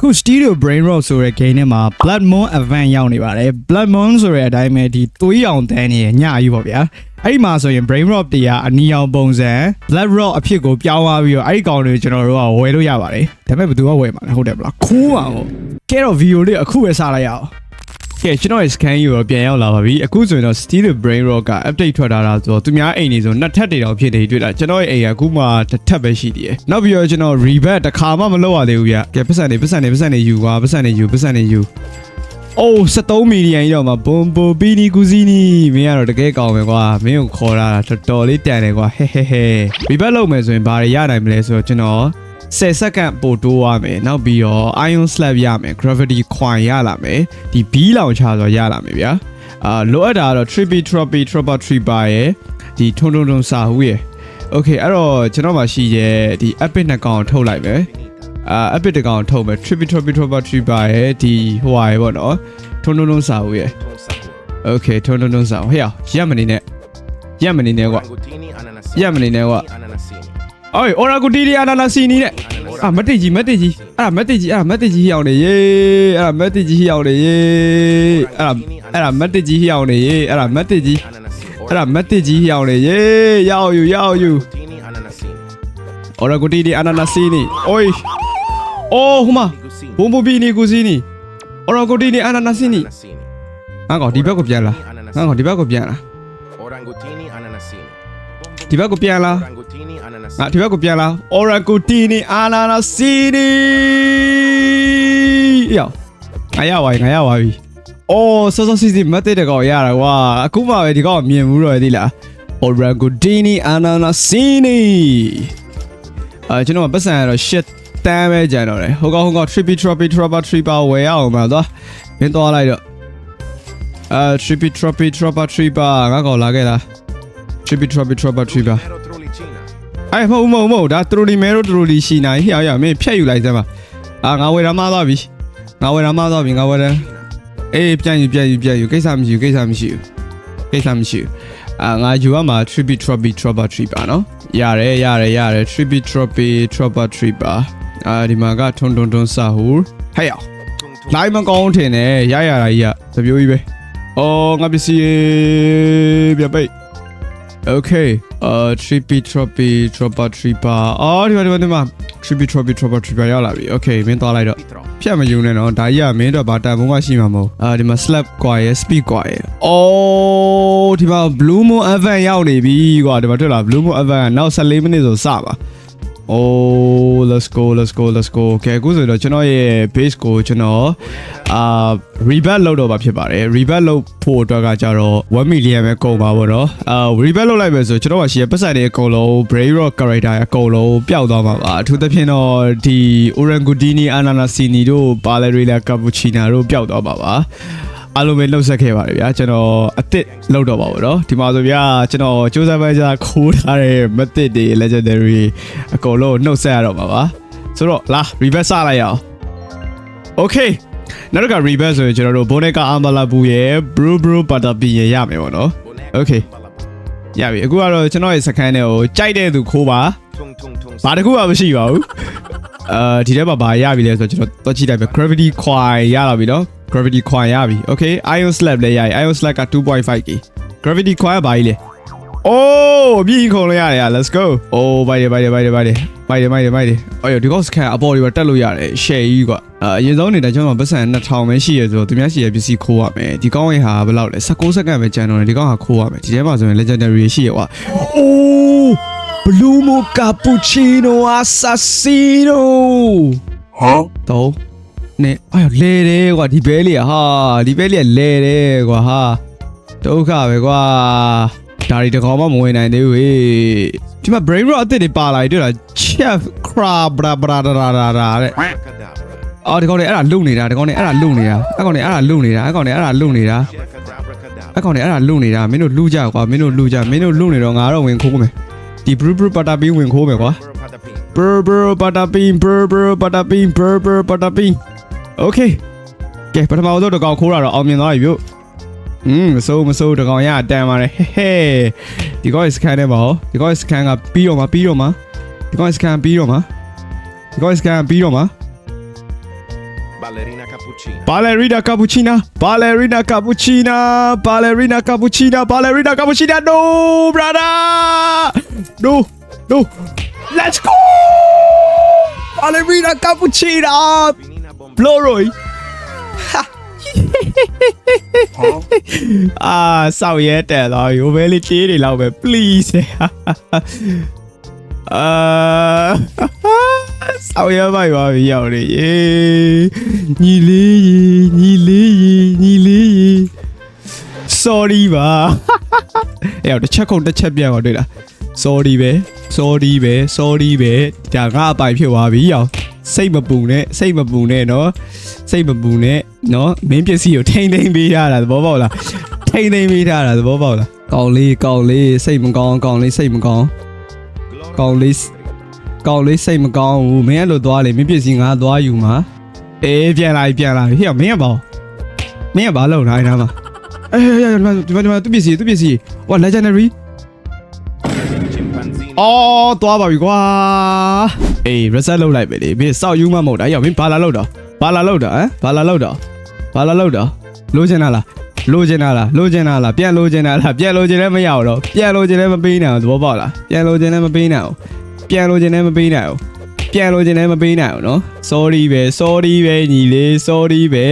အခု Stereo Brain Rot ဆိုတဲ့ game ထဲမှာ Blood Moon Event ရောက်နေပါတယ် Blood Moon ဆိုတဲ့အတိုင်းပဲဒီသွေးရောင်တန်းနေညအကြီးပေါ့ဗျာအဲ့ဒီမှာဆိုရင် Brain Rot တွေကအနီရောင်ပုံစံ Blood Rot အဖြစ်ကိုပြောင်းသွားပြီးတော့အဲ့ဒီကောင်တွေကျွန်တော်တို့ကဝယ်လို့ရပါတယ်ဒါပေမဲ့ဘယ်သူကဝယ်မှာလဲဟုတ်တယ်မလားခိုးပါဦးကဲတော့ video လေးအခုပဲစလိုက်ရအောင် ကဲကျွန်တော်ရဲ့ scan ယူတော့ပြန်ရောက်လာပါပြီအခုဆိုရင်တော့ Steel Brain Rock က update ထွက်လာတာဆိုတော့သူများအိမ်နေဆိုနှစ်ထပ်တွေတော့ဖြစ်နေတွေ့တာကျွန်တော်ရဲ့အိမ်ကအခုမှတစ်ထပ်ပဲရှိသေးတယ်နောက်ပြီးတော့ကျွန်တော် rebat တစ်ခါမှမလုပ်ရသေးဘူးဗျကဲပတ်စံနေပတ်စံနေပတ်စံနေယူပါပတ်စံနေယူပတ်စံနေယူအိုး73မီလီယံကြီးတော့မှဘွန်ဘိုပီနီကူစီနီမင်းကတော့တကယ်ကောင်းပဲကွာမင်းကိုခေါ်လာတာတော်တော်လေးတန်တယ်ကွာဟဲဟဲဟဲ rebat လုပ်မယ်ဆိုရင်ဘာတွေရနိုင်မလဲဆိုတော့ကျွန်တော် 10စက္ကန့်ပို့တိုးရမယ်နောက်ပြီးတော့ ion slab ရမယ် gravity coin ရလာမယ်ဒီ B လောင်ချဆိုရလာမယ်ဗျာအာလိုအပ်တာကတော့ trippy troppy trapper tripper ရယ်ဒီထုံထုံထုံစာဟူရယ် okay အဲ့တော့ကျွန်တော်မှရှိရဲ့ဒီ epic နှစ်ကောင်ထုတ်လိုက်မယ်အာ epic တစ်ကောင်ထုတ်မယ် trippy troppy trapper tripper ရယ်ဒီဟိုဟာရယ်ပေါ့နော်ထုံထုံထုံစာဟူရယ် okay ထုံထုံထုံစာဟူဟဲ့ရက်မနေနဲ့ရက်မနေနဲ့ကွာရက်မနေနဲ့ကွာ အော် oracle ဒီအနာနာစီနီနဲ့အာမက်တစ်ကြီးမက်တစ်ကြီးအဲ့ဒါမက်တစ်ကြီးအဲ့ဒါမက်တစ်ကြီးဟျောင်းနေရေးအဲ့ဒါမက်တစ်ကြီးဟျောင်းနေရေးအဲ့ဒါအဲ့ဒါမက်တစ်ကြီးဟျောင်းနေရေးအဲ့ဒါမက်တစ်ကြီးအဲ့ဒါမက်တစ်ကြီးဟျောင်းနေရေးရောက်ယူရောက်ယူ oracle ဒီအနာနာစီနီအိုးအိုးဟိုမှာဘုံဘဘီနီကူစီနီ oracle ဒီအနာနာစီနီငါကောင်ဒီဘက်ကိုပြန်လာငါကောင်ဒီဘက်ကိုပြန်လာဒီဘက်ကိုပြန်လာ ငါဒီဘက်ကိုပြန်လာ Orangutini Ananasini ယောငါရပါပြီငါရပါပြီအော်စောစောစီစီမတ်တဲ့တကောင်ရတာကွာအခုမှပဲဒီကောင်မြင်ဘူးတော့ဒီလား Orangutini Ananasini အဲကျွန်တော်ပတ်စံရတော့ shit တမ်းပဲကြံတော့တယ်ဟိုကောင်ဟိုကောင် trippy troppy trapper tripper ဝယ်ရအောင်ပါသွားမင်းသွားလိုက်တော့အဲ trippy troppy trapper tripper ငါကောင်လာခဲ့လား trippy troppy trapper tripper အဲ့မဟုတ်မဟုတ်မဟုတ်ဒါထရိုလီမဲရိုထရိုလီရှိနိုင်ဟဲ့ရမင်းဖြတ်ယူလိုက်စမ်းပါအာငါဝယ်ရမသွားပြီငါဝယ်ရမသွားပြီငါဝယ်တယ်အေးပြန်ယူပြန်ယူပြန်ယူကိစ္စမရှိဘူးကိစ္စမရှိဘူးကိစ္စမရှိဘူးအာငါယူရမှာ trippy troppy trapper tripper နော်ရတယ်ရတယ်ရတယ် trippy troppy trapper tripper အာဒီမှာကထွန်းထွန်းထွန်းစာဟူဟဲ့ရလိုက်မကောင်းထင်တယ်ရရတာကြီးကသပြိုးကြီးပဲအော်ငါပစ္စည်းပြပိတ် Okay အာ trippy troppy trapper tripper အော်ဒီမှာဒီမှာဒီမှာ trippy troppy trapper tripper ရောက်လာပြီ Okay မင်းသွားလိုက်တော့ဖြတ်မယူနဲ့နော်ဒါကြီးကမင်းတော့ဗာတန်ဖုံးကရှိမှာမဟုတ်အာဒီမှာ slap ကွာရယ် speed ကွာရယ်အော်ဒီမှာ blue moon event ရောက်နေပြီကွာဒီမှာတွေ့လား blue moon event ကနောက်14မိနစ်ဆိုစပါ Oh let's go let's go let's go ကဲအခုဆိုတော့ကျွန်တော်ရဲ့ base ကိုကျွန်တော်အာ rebat လုပ်တော့မှာဖြစ်ပါတယ် rebat လုပ်ဖို့အတွက်ကကြတော့1 million ပဲကုန်ပါပေါ့နော်အာ rebat လုပ်လိုက်မယ်ဆိုကျွန်တော်ကရှိရပတ်စံတွေအကုန်လုံး Brave Rock character အကုန်လုံးပျောက်သွားမှာပါအထူးသဖြင့်တော့ဒီ Orangutini Ananasini တို့ Palerilla Cappuccino တို့ပျောက်သွားမှာပါ အားလုံးပဲလှုပ်ဆက်ခဲ့ပါတယ်ဗျာကျွန်တော်အစ်စ်လှုပ်တော့ပါဘောเนาะဒီမှာဆိုဗျာကျွန်တော်စူးစမ်းပိုင်းစားခိုးထားတဲ့မသစ်တွေ legendary အကုန်လုံးနှုတ်ဆက်ရတော့ပါပါဆိုတော့လာ reverse စလိုက်ရအောင် okay နောက်တစ်ခါ reverse ဆိုရင်ကျွန်တော်တို့ Boneca Ambala ဘူးရဲ့ Bro Bro Butterbean ရရမယ်ပေါ့နော် Okay ရပြီအခုကတော့ကျွန်တော်ရဲ့စကန်တွေကိုကြိုက်တဲ့သူခိုးပါဘာတစ်ခုမှမရှိပါဘူးအာဒီထဲမှာဘာရပြီလဲဆိုတော့ကျွန်တော်တွက်ကြည့်လိုက်ပဲ gravity coin ရလာပြီနော် gravity coin ရပြီ okay ion slab လည်းရပြီ ion slab က 2.5k gravity coin ကဘာကြီးလဲအိုးအပြည့်ခုံလို့ရတယ် let's go အိုးဘိုင်တယ်ဘိုင်တယ်ဘိုင်တယ်ဘိုင်တယ်ဘိုင်တယ်ဘိုင်တယ်ဘိုင်တယ်အော်ဒီကော scan အပေါ်ဒီမှာတက်လို့ရတယ် share ကြီးကွာအာအရင်ဆုံးနေတာကျွန်တော်ပတ်စံ2000ပဲရှိရဆိုတော့သူများရှိရပစ္စည်းခိုးရမယ်ဒီကောင်းရဲ့ဟာဘယ်လောက်လဲ16စက္ကန့်ပဲကျန်တော့တယ်ဒီကောင်းဟာခိုးရမယ်ဒီထဲမှာဆိုရင် legendary ရှိရကွာအိုး Blue Mo Cappuccino Assassino ဟမ်တော့ နေအဲ့လဲတယ်ကွာဒီဘဲလေးဟာဒီဘဲလေးကလဲတယ်ကွာဟာဒုက္ခပဲကွာဒါရီတကောင်မှမဝင်နိုင်သေးဘူးဟေးဒီမှာ brain rot အစ်စ်တွေပါလာပြီတွေ့လား chef crab bra bra da da da da တဲ့အော်ဒီကောင်တွေအဲ့ဒါလုံနေတာဒီကောင်တွေအဲ့ဒါလုံနေတာအဲ့ကောင်တွေအဲ့ဒါလုံနေတာအဲ့ကောင်တွေအဲ့ဒါလုံနေတာအဲ့ကောင်တွေအဲ့ဒါလုံနေတာမင်းတို့လူကြကွာမင်းတို့လူကြမင်းတို့လုံနေတော့ငါတော့ဝင်ခိုးမယ်ဒီ brew brew butter bean ဝင်ခိုးမယ်ကွာ Brr brr bada bean brr brr bada bean brr brr bada bean Okay ကဲပထမဆုံးတစ်ကောင်ခိုးတာတော့အောင်မြင်သွားပြီပြုတ်อืมမစိုးမစိုးတစ်ကောင်ရတန်ပါတယ်ဟဲဟဲဒီကောင် scan နဲ့ပါဟောဒီကောင် scan ကပြီးတော့မှာပြီးတော့မှာဒီကောင် scan ပြီးတော့မှာဒီကောင် scan ပြီးတော့မှာ ballerina cappuccina, ballerina cappuccina ballerina cappuccina ballerina cappuccina ballerina cappuccina no brother no no let's go ballerina cappuccina Finina bomba, Bloroy အာစောက်ရဲတဲ့တော့ရိုးပဲလေးတေးတွေလောက်ပဲ please အာစောက်ရဲပါပါပြီရောက်နေရေညီလေးရေညီလေးရေညီလေးရေ sorry ပါအဲ့တော့တစ်ချက်ခုံတစ်ချက်ပြန်တော့တွေ့လား sorry ပဲ sorry ပဲ sorry ပဲဒါငါအပိုင်ဖြစ်သွားပြီရောက် စိတ်မပူနဲ့စိတ်မပူနဲ့နော်စိတ်မပူနဲ့နော်မင်းပစ္စည်းကိုထိမ့်ထိမ့်ပေးထားတာသဘောပေါက်လားထိမ့်ထိမ့်ပေးထားတာသဘောပေါက်လားကောင်းလေးကောင်းလေးစိတ်မကောင်းကောင်းလေးစိတ်မကောင်း gloria Con Liz. ကောင်းလေးစိတ်မကောင်းဘူးမင်းအဲ့လိုသွားလေမင်းပစ္စည်းငါသွားယူမှာအေးပြန်လာပြီပြန်လာပြီဟေ့မင်းကဘာမင်းကဘာလုပ်နေတာအဲ့ဒါမှာအေးရရဒီမှာဒီမှာဒီမှာသူပစ္စည်းသူပစ္စည်းဟော legendary chimpanzini, အော်သွားပါပြီကွာအေး reset လုပ်လိုက်ပဲလေမင်းစောက်ယူမှမဟုတ်တာအဲ့ရောက်မင်းဘာလာလုပ်တော့ဘာလာလုပ်တော့ဟမ်ဘာလာလုပ်တော့ဘာလာလုပ်တော့လိုချင်တာလားလိုချင်တာလားလိုချင်တာလားပြန်လိုချင်တာလားပြန်လိုချင်လည်းမရတော့ပြန်လိုချင်လည်းမပေးနိုင်ဘူးသဘောပေါက်လားပြန်လိုချင်လည်းမပေးနိုင်ဘူးပြန်လိုချင်လည်းမပေးနိုင်ဘူးပြန်လိုချင်လည်းမပေးနိုင်ဘူးနော် sorry ပဲ sorry ပဲညီလေး sorry ပဲ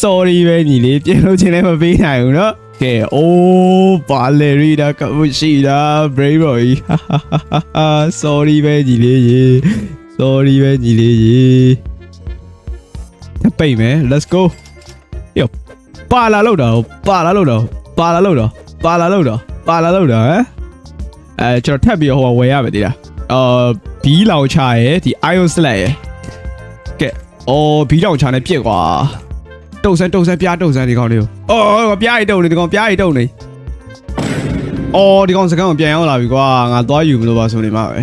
sorry ပဲညီလေးပြန်လိုချင်လည်းမပေးနိုင်ဘူးနော် ကဲအိုးဘာလေရီဒါကမရှိတာ brave boy sorry ပဲညီလေးရေ sorry ပဲညီလေးရေပိတ်မယ် let's go ယောပါလာလို့တော့ပါလာလို့တော့ပါလာလို့တော့ပါလာလို့တော့ပါလာလို့တော့ဟမ်အဲကျွန်တော်ထပ်ပြီးဟိုဝယ်ရမယ်တိလားအာဘီလောင်ချရယ်ဒီ iOS လက်ရယ်ကဲအော်ဘီလောင်ချနဲ့ပြစ်ကွာ တုတ်ဆန်းတုတ်ဆန်းပြားတုတ်ဆန်းဒီကောင်လေးကိုအော်ပြားရီတုတ်နေဒီကောင်ပြားရီတုတ်နေအော်ဒီကောင်စကန်ကိုပြန်ရောက်လာပြီကွာငါသွားယူမလို့ပါဆိုနေမှာပဲ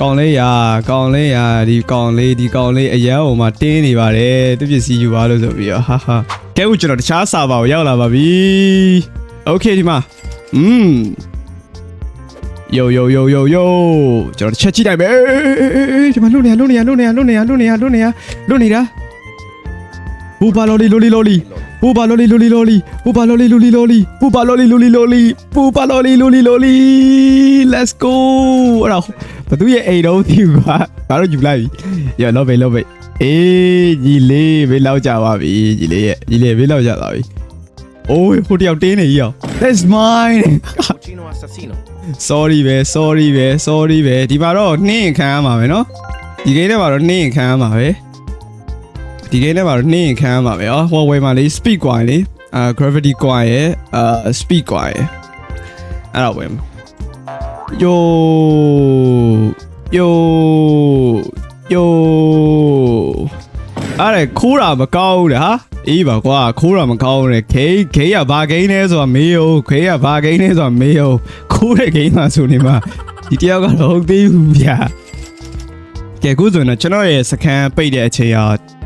ကောင်လေးရာကောင်လေးရာဒီကောင်လေးဒီကောင်လေးအရန်ဟိုမှာတင်းနေပါတယ်သူပစ္စည်းယူပါလို့ဆိုပြီးတော့ဟာဟာကဲဦးကျွန်တော်တခြားစာပါကိုရောက်လာပါပြီโอเคဒီမှာอืม yo yo yo yo yo ကျွန်တော်တစ်ချက်ကြည့်လိုက်မယ်ဒီမှာလွတ်နေရလွတ်နေရလွတ်နေရလွတ်နေရလွတ်နေရလွတ်နေရလွတ်နေတာ ဘူပါလော်လီလိုလီလိုလီဘူပါလော်လီလိုလီလိုလီဘူပါလော်လီလိုလီလိုလီဘူပါလော်လီလိုလီလိုလီဘူပါလော်လီလိုလီလိုလီ let's go အဲ့တော့ဘသူရဲ့အိမ်တော့ဒီကွာငါတို့ယူလိုက်ပြီရလောဘေလောဘေအေးညီလေးဘေးလောက်ကြပါပြီညီလေးရဲ့ညီလေးဘေးလောက်ကြပါပြီအိုးဟိုတယောက်တင်းနေကြီးအောင် that's mine cappuccino assassino, sorry ပဲ sorry ပဲ sorry ပဲဒီမှာတော့နှင်းရင်ခံရမှာပဲเนาะဒီကိန်းထဲမှာတော့နှင်းရင်ခံရမှာပဲ ဒီကိန်းထဲမှာတော့နှင်းရင်ခံရမှာပဲอ๋อဟိုဝယ်မှာလေး speed กว่าလေအာ gravity กว่าရယ်အာ speed กว่าရယ်အဲ့တော့ဝယ်မှာ yo yo yo အဲ့ဒါခိုးတာမကောင်းဘူးလေဟာအေးပါကွာခိုးတာမကောင်းဘူးလေခေးခေးရဘာဂိမ်းလဲဆိုတာမေးရောခေးရဘာဂိမ်းလဲဆိုတာမေးရောခိုးတဲ့ဂိမ်းမှာဆိုနေမှာဒီတယောက်ကတော့ဟုတ်သေးဘူးဗျာကဲခုဆိုရင်တော့ကျွန်တော်ရဲ့စကန်ပိတ်တဲ့အချိန်ဟာ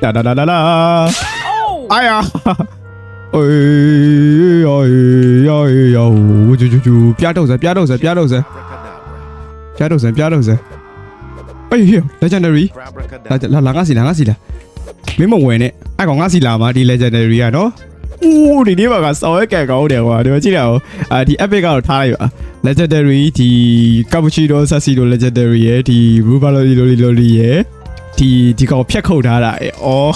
Da da da da da. Oh. Ah ja. Oi oi oi oi. Ju ju ju. ပြတော့စပြတော့စပြတော့စပြတော့စပြတော့စအေးဟေး legendary လာလာငါစီလာငါစီလာမင်းမဝင်နဲ့အဲ့ကောင်ငါစီလာမှာဒီ legendary ကနော်အိုးဒီနေ့မှာကဆော်ရဲကန်ကောင်းတယ်ကွာဒီမှာကြည့်တာဟိုအာဒီ epic ကတော့ထားလိုက်ပါ legendary ဒီ cappuccino sassy တို့ legendary ရဲ့ဒီ rubaloli loli loli ရဲ့ ဒီဒီကောင်ဖြတ်ခုတ်ထားတာရဲ့အော်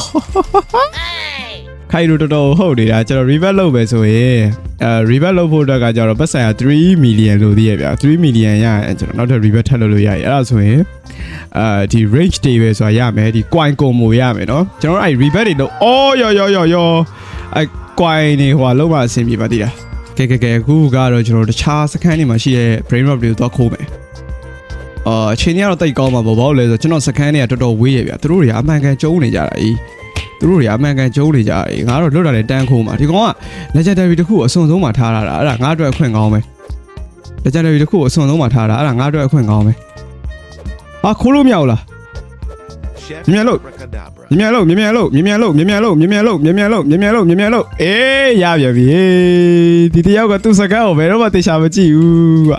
ခိုင်ရိုတော်တော်ဟုတ်နေတာကျွန်တော် revert လုပ်ပဲဆိုရင်အဲ revert လုပ်ဖို့အတွက်ကကျတော့ပတ်ဆိုင်ရာ3 million လို့သိရဗျာ3 million ရရင်ကျွန်တော်နောက်ထပ် revert ထပ်လုပ်လို့ရရအဲ့ဒါဆိုရင် အာဒီ range တွေပဲဆိုတာရမယ်ဒီ coin ကုန်မိုရမယ်เนาะကျွန်တော်တို့အဲ့ rebate တွေတော့အော်ယောယောယောယောအဲ့ coin တွေဟိုလုံးဝအဆင်ပြေပါသေးတာကဲကဲကဲအခုကတော့ကျွန်တော်တို့တခြားစခန်းတွေမှာရှိတဲ့ brain rot တွေကိုတော့ခိုးမယ် အာအချိန်ကြီးကတော့တိတ်ကောင်းမှာပေါ့ဘာလို့လဲဆိုတော့ကျွန်တော်စကန်းတွေကတော်တော်ဝေးရဗျာသူတို့တွေကအမှန်ကန်ကျုံနေကြတာကြီးသူတို့တွေအမှန်ကန်ကျုံနေကြတာကြီးငါတို့လွတ်တာလည်းတန်းခိုးမှာဒီကောင်က legendary တစ်ခုအစွန်ဆုံးမှာထားတာအဲ့ဒါငါအတွက်အခွင့်ကောင်းပဲ legendary တစ်ခုအစွန်ဆုံးမှာထားတာအဲ့ဒါငါအတွက်အခွင့်ကောင်းပဲဟာခိုးလို့မရဘူးလားမြန်လို့မြန်လို့မြန်လို့မြန်လို့မြန်လို့မြန်လို့မြန်လို့မြန်လို့မြန်လို့မြန်လို့အေးရပြန်ပြီဒီတယောက်ကသူ့စကားကိုဘယ်တော့မှသိချာမကြည့်ဘူးကွာ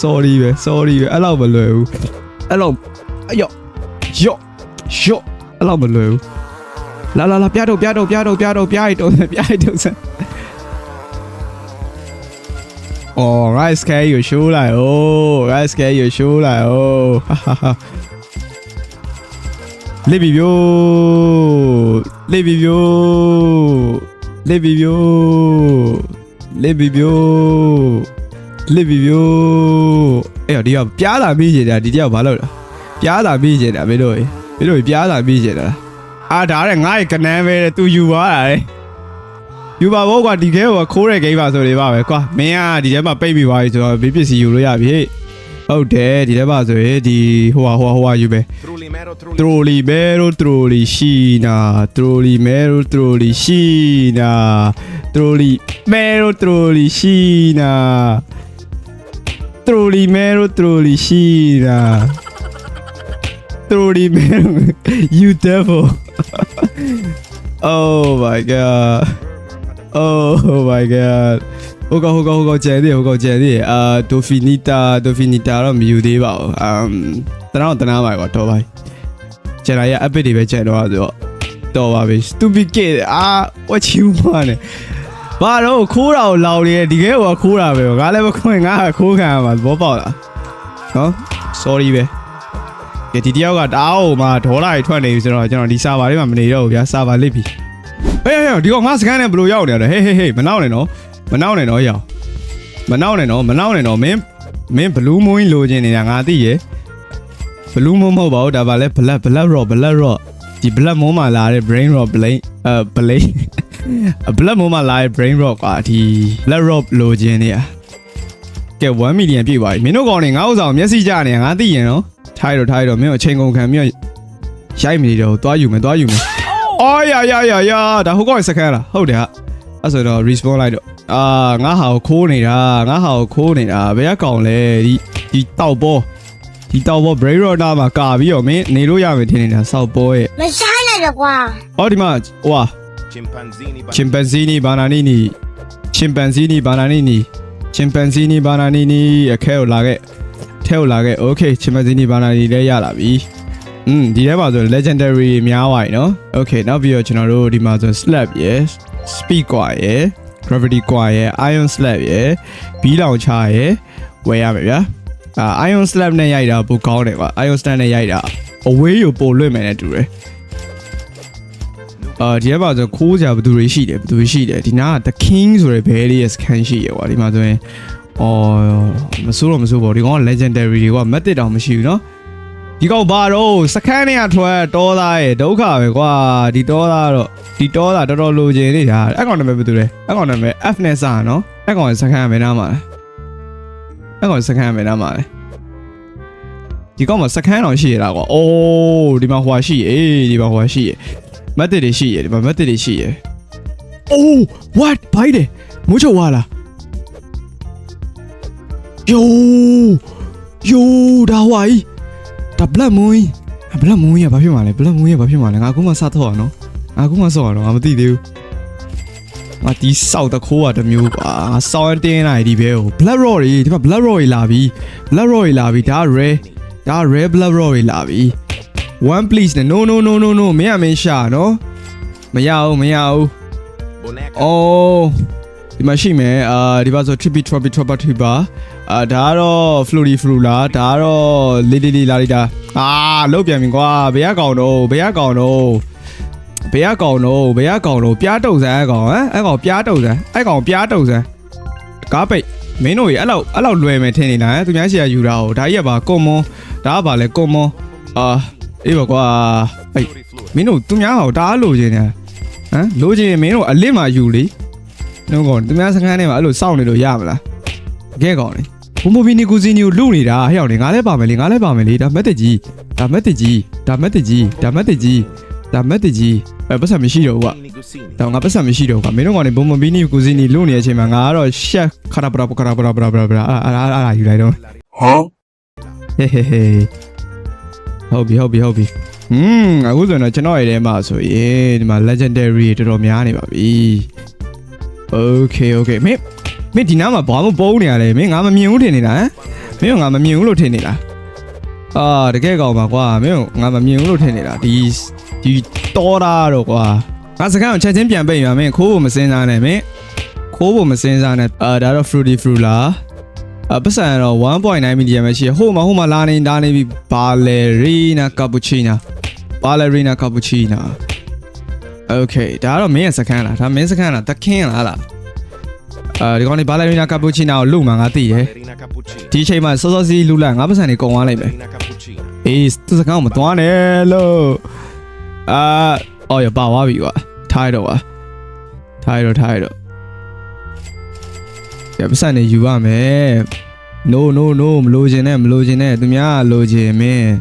sorry ပဲ sorry ပဲအဲ့လောက်မလွယ်ဘူးအဲ့လောက်ယော့ယော့ယော့အဲ့လောက်မလွယ်ဘူးလာလာလာပြတော့ပြတော့ပြတော့ပြတော့ပြရိုက်တော့ပြရိုက်တော့စမ်း Oh, guys, can you show like oh, guys, can you show like oh. လေဗီဗျိုလေဗီဗျိုလေဗီဗျိုလေဗီဗျို လိပ်ပြီပြိုးအဲ့တော့ဒီကပြားတာပြီးနေတာဒီတယောက်ဘာလုပ်လဲပြားတာပြီးနေတာမင်းတို့မင်းတို့ပြားတာပြီးနေတာအာဒါတဲ့ငါ့ရဲ့ကနန်းပဲတဲ့ तू ယူသွားတာလေယူပါဘောကွာဒီခဲကိုခိုးတဲ့ဂိမ်းပါဆိုနေပါပဲကွာမင်းကဒီထဲမှာပိတ်ပြီးသွားပြီဆိုတော့ဘေးပစ္စည်းယူလို့ရပြီဟေ့ဟုတ်တယ်ဒီထဲမှာဆိုရင်ဒီဟိုဟာဟိုဟာဟိုဟာယူပဲ Trulimero, trulimero. Trolimero Trolicina Trolimero Trolicina Trolimero Trolicina Trolimero Trolicina Trolimero You devil Oh my god Oh my god ဟုတ်ကောဟုတ်ကောဟုတ်ကောကျန်သေးဟုတ်ကောကျန်သေးအာဒိုဖီနီတာဒိုဖီနီတာတော့မယူသေးပါဘူးအမ်တနာတော့တနာပါကွာတော့ပါကျန်လာရအပစ်တွေပဲကျန်တော့ဆိုတော့တော်ပါပြီ stupid kid အာဝချီဦးမနဲ့ ဘာတော့ခိုးတာကိုလောင်နေတယ်ဒီကဲဟိုခိုးတာပဲငါလည်းမခွင့်ငါခိုးခံရမှာဘောပေါက်လားနော် sorry ပဲကဲဒီတယောက်ကတအားဟိုမှာဒေါ်လာတွေထွက်နေပြီဆိုတော့ကျွန်တော်ဒီစာပါလေးမှာမနေတော့ဘူးဗျာစာပါလိပ်ပြီဟေးဟေးဒီကောင်ငါစကန်နဲ့ဘယ်လိုရောက်နေရလဲဟေးဟေးဟေးမနောက်နဲ့နော်မနောက်နဲ့နော်ရောင်မနောက်နဲ့နော်မနောက်နဲ့နော်မင်းမင်းဘလူးမွင်းလိုချင်နေတာငါသိရယ်ဘလူးမွန်းမဟုတ်ပါဘူးဒါပါလဲ black black rock black rock ဒီ black မွန်းမှာလာတဲ့ brain rock brain အဲ brain black မိုးမှာလာရဲ့ brain rock ကဒီ black rock လိုချင်နေရကဲ1 million ပြည့်ပါပြီမင်းတို့ကောင်နေငါ့ဥဆောင်မျက်စိကြနေငါသိရင်နော်ထိုက်တော့ထိုက်တော့မင်းတို့အချိန်ကုန်ခံပြီးရိုက်မနေတော့သွားယူမယ်သွားယူမယ်အော်ယာယာယာယာဒါဟိုကောင်စကန်လားဟုတ်တယ်ဟာအဲ့ဆိုတော့ respawn လိုက်တော့အာငါဟာကိုခိုးနေတာငါဟာကိုခိုးနေတာဘယ်ကောင်လဲဒီဒီတောက်ပေါ်ဒီတောက်ပေါ် brain runner မှာကာပြီးတော့မင်းနေလို့ရမယ်ထင်နေတာစောက်ပေါ်ရဲ့မရှားလိုက်တော့ကွာအော်ဒီမှာဟွာ Chimpanzini, ba- chimpanzini bananini chimpanzini bananini chimpanzini bananini အခဲကိုလာခဲ့ထဲကိုလာခဲ့ okay chimpanzini bananini လည်းရလာပြီอืมဒီထဲမှာဆို legendary များသွားပြီเนาะ okay နောက်ပြီးတော့ကျွန်တော်တို့ဒီမှာဆို slap ရယ် speed กว่าရယ် gravity กว่าရယ် ion slap ရယ်ဘီးလောင်ချရယ်ဝယ်ရမယ်ဗျာအာ ion slap နဲ့ရိုက်တာပိုကောင်းတယ်ကွာ ion slap နဲ့ရိုက်တာအဝေးကိုပိုလွင့်မယ်နဲ့တူတယ် အာဒီကမှာဆိုခိုးကြဘယ်သူတွေရှိတယ်ဘယ်သူတွေရှိတယ်ဒီနာက The King ဆိုတဲ့ဘဲလေးရဲ့ scan ရှိရကွာဒီမှာဆိုရင်အော်မစိုးတော့မစိုးပါဘူးဒီကောင်က legendary တွေကမက်တစ်တောင်မရှိဘူးเนาะဒီကောင်ဘာတော့စကန်နဲ့ထွက်တောသားရဲ့ဒုက္ခပဲကွာဒီတောသားတော့ဒီတောသားတော်တော်လိုချင်နေတာအဲ့ကောင်နာမည်ဘယ်သူလဲအဲ့ကောင်နာမည် F နဲ့စနော်အဲ့ကောင်စကန်ပဲနားမှာလဲအဲ့ကောင်စကန်ပဲနားမှာလဲဒီကောင်မှာစကန်တော့ရှိရတာကွာအိုးဒီမှာဟွာရှိအေးဒီမှာဟွာရှိရ မတ်တက်တွေရှိရဒီမှာမတ်တက်တွေရှိရအိုး what ဘိုက်တယ်မိုးချုပ်သွားလားယိုယိုဒါဝိုင်ဒါဘလက်မွင်းဘလက်မွင်းရဘာဖြစ်မှာလဲဘလက်မွင်းရဘာဖြစ်မှာလဲငါအခုမှစတော့ရနော်ငါအခုမှစောရနော်ငါမသိသေးဘူးငါဒီစောက်တခိုးอ่ะတစ်မျိုးပါငါစောင်းတင်းလိုက်ဒီဘဲကို blood raw တွေဒီမှာ blood raw တွေလာပြီ blood raw တွေလာပြီဒါ rare ဒါ rare blood raw တွေလာပြီ one please နဲ့ no no no no no မင်းရမင်းရှာနော်မရဘူးမရဘူး Boneca. အော်ဒီမှာရှိမယ်အာဒီပါဆို trippy trippy trippy trippy အာဒါကတော့ floaty flu လားဒါကတော့လေးလေးလေးလာလိုက်တာအာလုတ်ပြန်ပြီကွာဘယ်ကကောင်တော့ဘယ်ကကောင်တော့ဘယ်ကကောင်တော့ဘယ်ကကောင်တော့ပြားတုတ်ဆန်းအကောင်ဟမ်အကောင်ပြားတုတ်ဆန်းအကောင်ပြားတုတ်ဆန်းကားပိတ်မင်းတို့ကြီးအဲ့လောက်အဲ့လောက်လွယ်မယ်ထင်နေတာဟမ်သူများရှီကယူတာဟိုဒါကြီးကပါကွန်မွန်ဒါကပါလေကွန်မွန်အာ အေးပါကွာအေး Flori flori. မင်းတို့သူများဟောတအားလိုချင်တယ်ဟမ်လိုချင်ရင်မင်းတို့အလစ်မှာယူလေနှုတ်ကောင်သူများစခန်းထဲမှာအဲ့လိုစောင့်နေလို့ရမလားတကဲကောင်လေဘုံဘိုနီကူစီနီကိုလူနေတာဟဲ့အောင်လေငါလည်းပါမယ်လေငါလည်းပါမယ်လေဒါမက်တကြီးဒါမက်တကြီးဒါမက်တကြီးဒါမက်တကြီးဒါမက်တကြီးအဲပတ်စံမရှိတော့ဘူးကွာ Bini Gusini. တော့ငါပတ်စံမရှိတော့ဘူးကွာမင်းတို့ကောင်လေဘုံဘိုနီကူစီနီလူနေတဲ့အချိန်မှာငါကတော့ရှက်ခရပရာပခရပရာပရာပရာပရာအာအာအာယူလိုက်တော့ဟေးဟေးဟေးဟု တ်ပြီဟုတ်ပြီဟုတ်ပြီอืมအခုဆိုရင်တော့ကျွန်တော်ရဲ့ထဲမှာဆိုရင်ဒီမှာ legendary တော်တော်များနေပါပြီ okay okay မင်းမင်းဒီနားမှာဘာမှပုံးနေရလဲမင်းငါမမြင်ဘူးထင်နေတာဟမ်မင်းကငါမမြင်ဘူးလို့ထင်နေတာအာတကယ်ကောင်းပါကွာမင်းကငါမမြင်ဘူးလို့ထင်နေတာဒီဒီတော်တာတော့ကွာငါစကားကိုချက်ချင်းပြန်ပိတ်ရမင်းခိုးဖို့မစင်းစားနဲ့မင်းခိုးဖို့မစင်းစားနဲ့အာဒါတော့ fruity fruit လားအ ပတ်စံတော့1.9 million ပဲရှိရဟိုမှာဟိုမှာလာနေတာနေပြီဘာလေရီနာကာပူချီနာဘာလေရီနာကာပူချီနာโอเคဒါကတော့မင်းရဲ့စကန်လားဒါမင်းစကန်လားတခင်းလားလားအဲဒီကောင်နေဘာလေရီနာကာပူချီနာကိုလူမှငါသိတယ် Ballerina cappuccina. ဒီအချိန်မှာစောစောစီးလူလိုက်ငါပတ်စံနေကုန်သွားလိုက်မယ် Ballerina cappuccina. အေးသူစကန်ကိုမသွားနဲ့လို့အာအော်ရပါသွားပြီကွာထားရတော့ကွာထားရတော့ထားရတော့ ရပတ်စံနေယူရမယ် no no no မလိုချင်နဲ့မလိုချင်နဲ့သူများကလိုချင်မင်း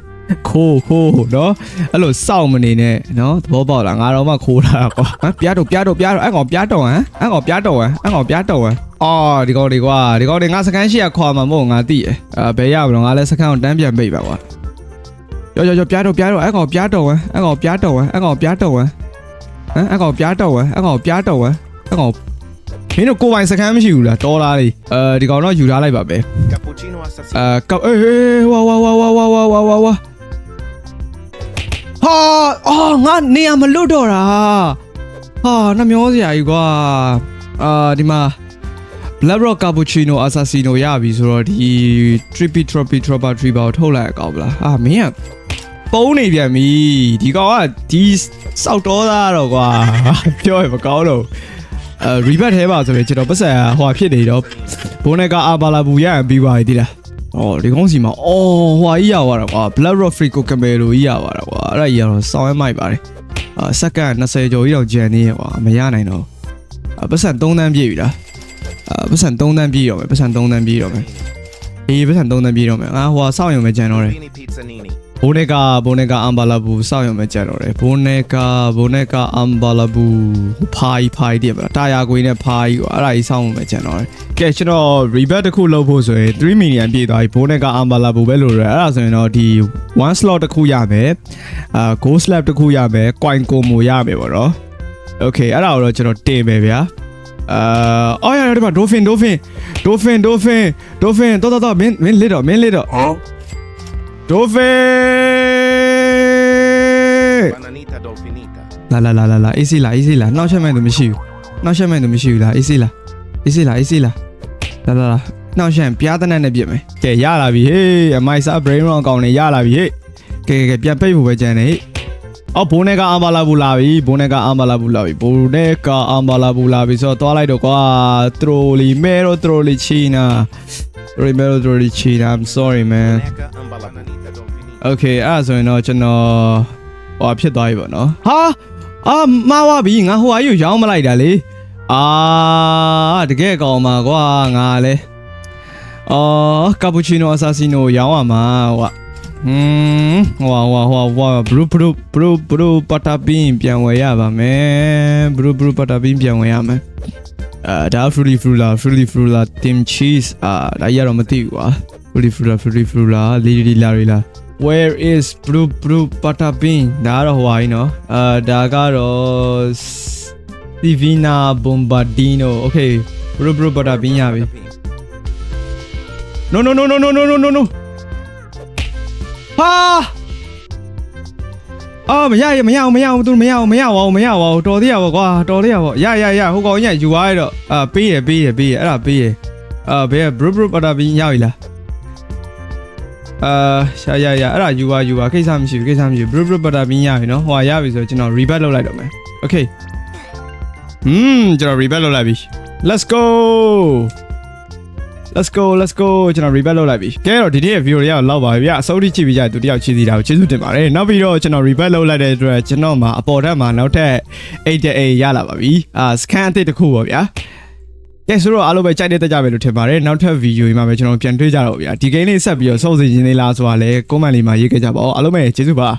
ခိုးခိုးเนาะအဲ့လိုစောင့်မနေနဲ့เนาะသဘောပေါက်လားငါတော့မှခိုးလာတာကွာဟမ်ပြားတော့ပြားတော့ပြားတော့အဲ့ကောင်ပြားတော့ဟမ်အဲ့ကောင်ပြားတော့ဟမ်အဲ့ကောင်ပြားတော့ဟမ်အော်ဒီကောင်တွေကွာဒီကောင်တွေငါစကန်ရှိရခွာမှာမဟုတ်ငါသိရအဲဘယ်ရမလို့ငါလည်းစကန်ကိုတန်းပြန်ပိတ်ပါကွာကြောကြောကြောပြားတော့ပြားတော့အဲ့ကောင်ပြားတော့ဟမ်အဲ့ကောင်ပြားတော့ဟမ်အဲ့ကောင်ပြားတော့ဟမ်ဟမ်အဲ့ကောင်ပြားတော့ဟမ်အဲ့ကောင်ပြားတော့ဟမ်အဲ့ကောင် မင်းတို့ကိုယ်ပိုင်စကန်မရှိဘူးလားတော်လားလေအဲဒီကောင်တော့ယူထားလိုက်ပါပဲ Cappuccino assassino. အဲကောက်အေးအေးဝါဝါဝါဝါဝါဝါဝါဝါဝါဟာအော်ငါနေရာမလွတ်တော့တာဟာနှမျောစရာကြီးကွာအာဒီမှာ Black Rock Cappuccino Assassino ရပြီဆိုတော့ဒီ Trippy Trophy Tropper Tree ကိုထုတ်လိုက်ရကောက်ဗလားအာမင်းကပုံးနေပြန်ပြီဒီကောင်ကဒီစောက်တော်သားတော့ကွာပြောရမကောင်းတော့ အဲ rebut ထဲပါဆိုရင်ကျွန်တော်ပတ်စံဟိုဖြစ်နေတော့ဘိုးနဲ့ကအာဘာလာဘူးရရင်ပြီးသွားပြီတိလားအော်ဒီကောင်းစီမှာအော်ဟွာကြီးရသွားတာကွာ Blood Rock Frico Camaro ကြီးရသွားတာကွာအဲ့ဒါကြီးကတော့စောင်းရမိုက်ပါတယ်အာစက္ကန့်20ကျော်ကြီးတော့ကြံနေရကွာမရနိုင်တော့အပတ်စံ3တန်းပြည့်ပြီလားအပတ်စံ3တန်းပြည့်ရောမယ်ပတ်စံ3တန်းပြည့်ရောမယ်အေးပတ်စံ3တန်းပြည့်ရောမယ်ငါဟွာစောင့်ရုံပဲကြံတော့တယ် Bini pizzanini. ဘိုးနေကဘိုးနေကအမ်ဘာလာဘူးစောင့်ရုံပဲကြံတော့တယ်ဘိုးနေကဘိုးနေကအမ်ဘာလာဘူးဖာကြီးဖာကြီးတည်းပါတာယာကွေးနဲ့ဖာကြီးကွာအဲ့ဒါကြီးစောင့်ရုံပဲကြံတော့တယ်ကဲကျွန်တော် rebut တစ်ခုလုပ်ဖို့ဆိုရင်3 million ပြည့်သွားပြီဘိုးနေကအမ်ဘာလာဘူးပဲလို့ရအဲ့ဒါဆိုရင်တော့ဒီ1 slot တစ်ခုရမယ်အာ go slab တစ်ခုရမယ် coin combo ရမယ်ပေါ့နော် okay အဲ့ဒါကိုတော့ကျွန်တော်တင်မယ်ဗျာအာအော်ရရဒီမှာ dolphin dolphin dolphin dolphin dolphin တော်တော်တော်မင်းမင်းလစ်တော့မင်းလစ်တော့ dolphin Bananita dolfinita. လာလာလာလာလာအေးစီလာအေးစီလာနောက်ချက်မဲ့သူမရှိဘူးနောက်ချက်မဲ့သူမရှိဘူးလားအေးစီလာအေးစီလာအေးစီလာလာလာလာနောက်ချက်ပြားတနက်နဲ့ပြစ်မယ်ကဲရလာပြီဟေးအမိုက်စာ brain run အကောင်နဲ့ရလာပြီဟေးကဲကဲကဲပြန်ပိတ်ဖို့ပဲကြံနေဟေးအော်ဘိုးနဲ့ကအမ်ဘာလာဘူးလာပြီဘိုးနဲ့ကအမ်ဘာလာဘူးလာပြီဘိုးနဲ့ကအမ်ဘာလာဘူးလာပြီဆိုတော့တွားလိုက်တော့ကွာထရိုလီမဲရိုထရိုလီချီနာ ထရိုလီမဲရိုထရိုလီချီနာ I'm sorry man Boneca ambalabunita dolfinita. Okay အဲ့ဒါဆိုရင်တော့ကျွန်တော်ဟိုဖြစ်သွားပြီပေါ့နော်ဟာအာမှားသွားပြီငါဟိုအယူရောင်းမလိုက်တာလေအာတကယ်ကောင်းပါကွာငါလဲအော်ကာပူချီနိုအဆာဆီနိုရောင်းရမှာဟွာဟွန်းဟွာဟွာဟွာဟွာဘရူဘရူဘရူဘရူပတာပင်းပြန်ဝယ်ရပါမယ်ဘရူဘရူပတာပင်းပြန်ဝယ်ရမယ် အာဒါ fruity frula fruity frula tim cheese အာဒါရတော့မသိဘူးကွာ fruity frula fruity frula လီလီလာရီလာ where is blue blue butter bean ဒါကတော့ဟိုပါကြီးနော်အာဒါကတော့ Divina Bombardino okay blue blue butter bean ရပြီ no no no no no no no no no ဟာ အော်မရရမရအောင်မရအောင်သူမရအောင်မရအောင်မရအောင်တော်သေးရပါကွာတော်သေးရပါရရရဟိုကောင်ကြီးကယူသွားရတော့အာပေးရပေးရပေးရအဲ့ဒါပေးရအာဘယ် blue blue butter bean ရပြီလားအာရှာရရအဲ့ဒါယူပါယူပါကိစ္စမရှိဘူးကိစ္စမရှိဘူး bro bro ပတာမင်းရပြီနော်ဟိုဟာရပြီဆိုတော့ကျွန်တော် rebut လုပ်လိုက်တော့မယ် okay อืมကျွန်တော် rebut လုပ်လိုက်ပြီ let's go let's go let's go ကျွန်တော် rebut လုပ်လိုက်ပြီကဲတော့ဒီနေ့ရဲ့ video တွေကလောက်ပါပြီဗျအစိုးရကြည့်ပြီးကြတူတယောက်ချီးစီတာကိုကျေးဇူးတင်ပါတယ်နောက်ပြီးတော့ကျွန်တော် rebut လုပ်လိုက်တဲ့အတွက်ကျွန်တော်မှာအပေါ်ထက်မှာနောက်ထပ်8 8ရလာပါပြီအာ scan အသစ်တစ်ခုပေါ့ဗျာကဲဆိုတော့အားလုံးပဲကြိုက်တဲ့တက်ကြပဲလို့ထင်ပါတယ်နောက်ထပ်ဗီဒီယိုကြီးမှာပဲကျွန်တော်ပြန်တွေ့ကြတော့ဗျာဒီကိန်းလေးဆက်ပြီးတော့စောင့်စီခြင်းလေးလားဆိုတာလဲ comment လေးမှာရေးခဲ့ကြပါဦးအားလုံးပဲကျေးဇူးပါ